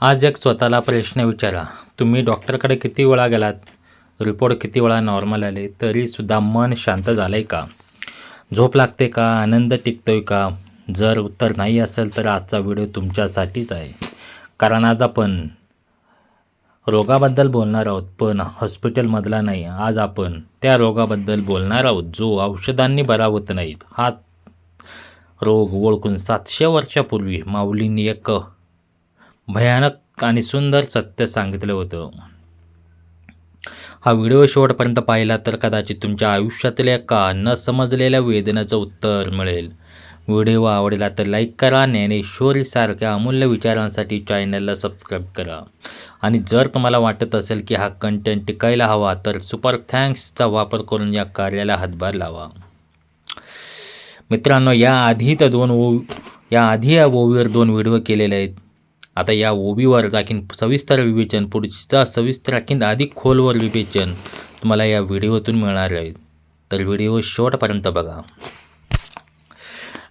आज एक स्वतःला प्रश्न विचारा. तुम्ही डॉक्टरकडे किती वेळा गेलात? रिपोर्ट किती वेळा नॉर्मल आले? तरीसुद्धा मन शांत झालं आहे का? झोप लागते का? आनंद टिकतोय का? जर उत्तर नाही असेल तर आजचा व्हिडिओ तुमच्यासाठीच आहे. कारण आज आपण रोगाबद्दल बोलणार आहोत पण हॉस्पिटलमधला नाही. आज आपण त्या रोगाबद्दल बोलणार आहोत जो औषधांनी बरा होत नाहीत. हा रोग ओळखून सातशे वर्षापूर्वी माऊलींनी एक भयानक आणि सुंदर सत्य सांगितलं होतं. हा व्हिडिओ शेवटपर्यंत पाहिला तर कदाचित तुमच्या आयुष्यातल्या का न समजलेल्या वेदनेचं उत्तर मिळेल. व्हिडिओ आवडला तर लाईक करा ज्ञानेश्वरीसारख्या अमूल्य विचारांसाठी चॅनलला सबस्क्राईब करा. आणि जर तुम्हाला वाटत असेल की हा कंटेंट टिकायला हवा तर सुपर थँक्सचा वापर करून या कार्याला हातभार लावा. मित्रांनो याआधी तर दोन ओ याआधी या ओवीवर दोन व्हिडिओ केलेले आहेत. आता या ओबीवर आणखीन सविस्तर विवेचन पुढचा सविस्तर आखीन अधिक खोलवर विवेचन तुम्हाला या व्हिडिओतून मिळणार आहे. तर व्हिडिओ शेवटपर्यंत बघा.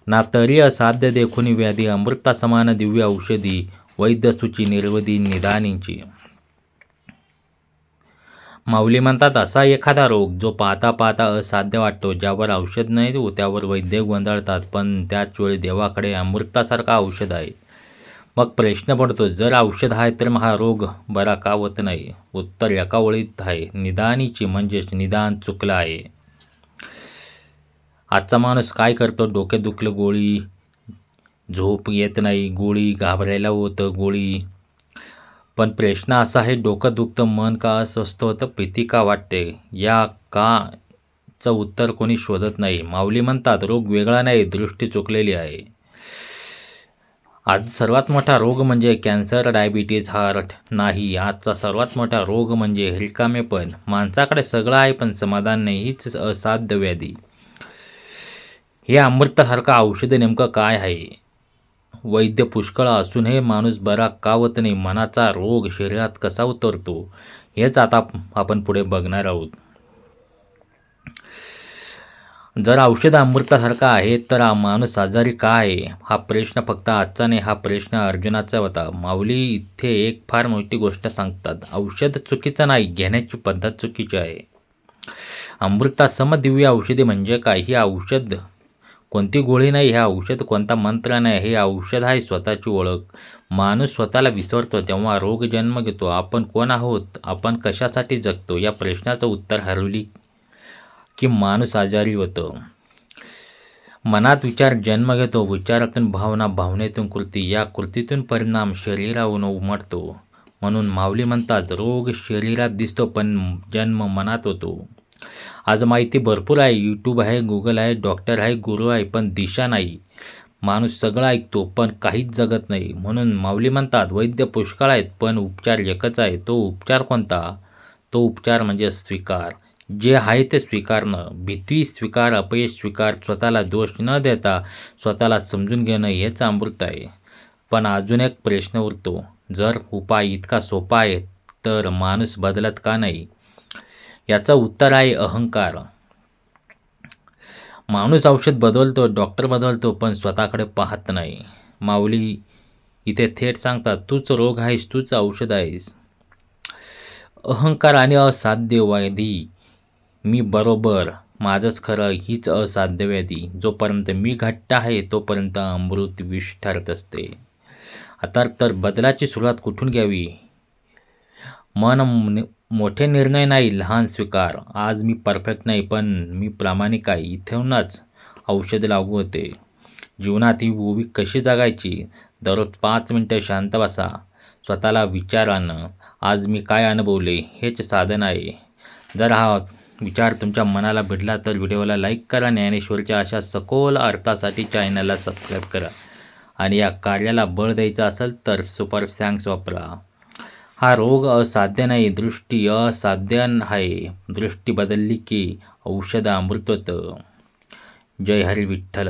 ना तरी असाध्य देखुनी व्याधी अमृता समान दिव्य औषधी वैद्यसूची निर्वधी निदानींची. माऊली म्हणतात असा एखादा रोग जो पाहता पाहता असाध्य वाटतो ज्यावर औषध नाही तो त्यावर वैद्य गोंधळतात पण त्याच वेळी देवाकडे अमृतासारखा औषध आहे. मग प्रश्न पडतो जर औषध आहे तर मग हा रोग बरा का होत नाही? उत्तर एका ओळीत आहे निदानीची म्हणजेच निदान चुकलं आहे. आजचा माणूस काय करतो? डोके दुखलं गोळी झोप येत नाही गोळी घाबरायला होतं गोळी. पण प्रश्न असा आहे डोकं दुखतं मन का अस्वस्थ होतं? प्रीती का वाटते? या काचं उत्तर कोणी शोधत नाही. माऊली म्हणतात रोग वेगळा नाही दृष्टी चुकलेली आहे. आज सर्वात मोठा रोग म्हणजे कॅन्सर डायबिटीज हार्ट नाही. आजचा सर्वात मोठा रोग म्हणजे रिकामेपण माणसाकडे सगळं आहे पण समाधान नाही. हीच असाध्य व्याधी. हे अमृतासारखं औषध नेमकं काय आहे? वैद्य पुष्कळ असूनही माणूस बरा का होत नाही? मनाचा रोग शरीरात कसा उतरतो? हेच आता आपण पुढे बघणार आहोत. जर औषध अमृतासारखं आहे तर माणूस आजारी का आहे हा प्रश्न फक्त आजचा नाही हा प्रश्न अर्जुनाचा होता. माऊली इथे एक फार मोठी गोष्ट सांगतात. औषध चुकीचं नाही घेण्याची पद्धत चुकीची आहे. अमृता समदिव्य औषधी म्हणजे काय? ही औषध कोणती गोळी नाही हे औषध कोणता मंत्र नाही हे औषध आहे स्वतःची ओळख. माणूस स्वतःला विसरतो तेव्हा रोग जन्म घेतो. आपण कोण आहोत? आपण कशासाठी जगतो? या प्रश्नाचं उत्तर हरवली की माणूस आजारी होतो. मनात विचार जन्म घेतो विचारातून भावना भावनेतून कृती या कृतीतून परिणाम शरीरावरून उमटतो. म्हणून माऊली म्हणतात रोग शरीरात दिसतो पण जन्म मनात होतो. आज माहिती भरपूर आहे यूट्यूब आहे गुगल आहे डॉक्टर आहे गुरु आहे पण दिशा नाही. माणूस सगळं ऐकतो पण काहीच जगत नाही. म्हणून माऊली म्हणतात वैद्य पुष्कळ आहेत पण उपचार एकच आहे. तो उपचार कोणता? तो उपचार म्हणजे स्वीकार. जे आहे ते स्वीकारणं. भीती स्वीकार अपयश स्वीकार स्वतःला दोष न देता स्वतःला समजून घेणं हेच अमृत आहे. पण अजून एक प्रश्न उरतो. जर उपाय इतका सोपा आहे तर माणूस बदलत का नाही? याचं उत्तर आहे अहंकार. माणूस औषध बदलतो डॉक्टर बदलतो पण स्वतःकडे पाहत नाही. माऊली इथे थेट सांगतात तूच रोग आहेस तूच औषध आहेस. अहंकार आणि असाध्य वैधी मी बरोबर. माझंच खरं हीच असाध्य व्याधी. जोपर्यंत मी घट्ट आहे तोपर्यंत अमृत विष ठरत असते. आता तर बदलाची सुरुवात कुठून घ्यावी? मन मोठे निर्णय नाही लहान स्वीकार. आज मी परफेक्ट नाही पण मी प्रामाणिक आहे. इथूनच औषध लागू होते. जीवनात ही उभी कशी जगायची? दररोज पाच मिनटं शांत बसा. स्वतःला विचारानं आज मी काय अनुभवले हेच साधन आहे. जर हा विचार तुमच्या मनाला भिडला तर व्हिडिओला लाईक करा ज्ञानेश्वरच्या अशा सखोल अर्थासाठी चॅनलला सबस्क्राईब करा. आणि या कार्याला बळ द्यायचं असेल तर सुपर थँक्स वापरा. हा रोग असाध्य नाही दृष्टी असाध्य आहे. दृष्टी बदलली की औषध अमृत होतं जय हरी विठ्ठल.